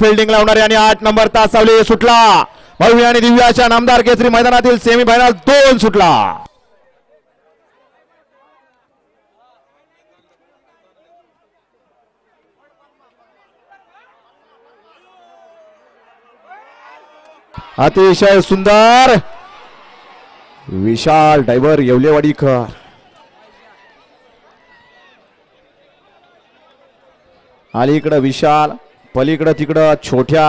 Fielding लावणारे आणि आठ नंबर तासावली सुटला. भव्य आणि दिव्याच्या नामदार केसरी मैदानातील सेमी फायनल दोन सुटला. अतिशय सुंदर. विशाल डायव्हर येवलेवाडीकर अलीकडं विशाल. पलीकडं तिकडं छोट्या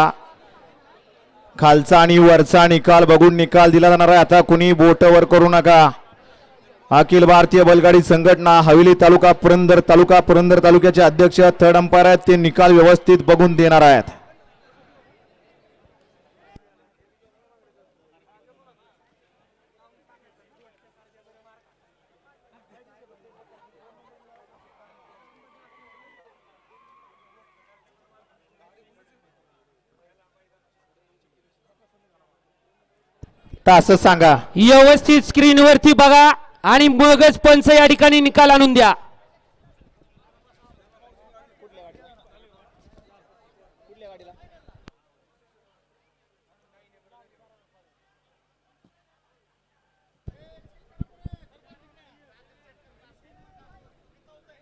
खालचा आणि वरचा निकाल बघून निकाल दिला जाणार आहे. आता कुणी बोटवर करू नका. अखिल भारतीय बैलगाडी संघटना हवेली तालुका पुरंदर तालुका पुरंदर तालुक्याचे अध्यक्ष थर्ड अंपायर आहेत. ते निकाल व्यवस्थित बघून देणार आहेत. तास सांगा. व्यवस्थित स्क्रीन वरती बघा आणि मगच पंच या ठिकाणी निकाल आणून द्या.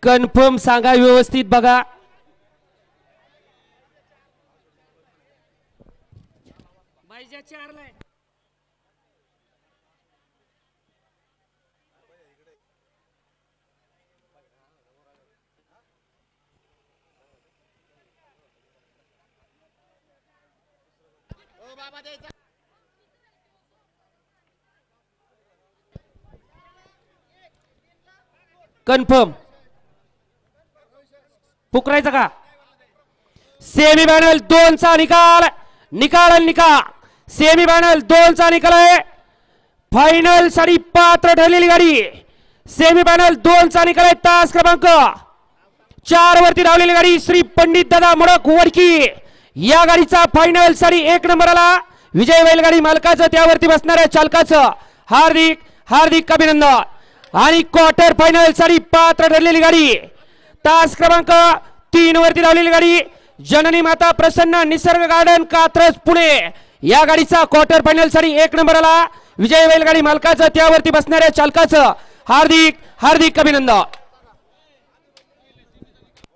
कन्फर्म सांगा व्यवस्थित बघा. कन्फर्म पुकरायचं का? सेमी फायनल दोनचा निकाल. निकाल निकाल. सेमी फायनल दोनचा निकाल आहे. फायनलसाठी पात्र ठरलेली गाडी. सेमी फायनल दोनचा निकाल आहे तास क्रमांक. चार वरती धावलेली गाडी श्री पंडित दादा मोडक वडकी. या गाडीचा फायनल सारी एक नंबरला विजय बैलगाडी मालकाचं त्यावरती बसणाऱ्या चालकाचं हार्दिक हार्दिक अभिनंदन. आणि क्वार्टर फायनल सारी पात्र ठरलेली गाडी तास क्रमांक तीन वरती लावलेली गाडी जननी माता प्रसन्न निसर्ग गार्डन कात्रज पुणे. या गाडीचा क्वार्टर फायनल सारी एक नंबरला विजय बैलगाडी मालकाचं त्यावरती बसणाऱ्या चालकाचं हार्दिक हार्दिक अभिनंदन.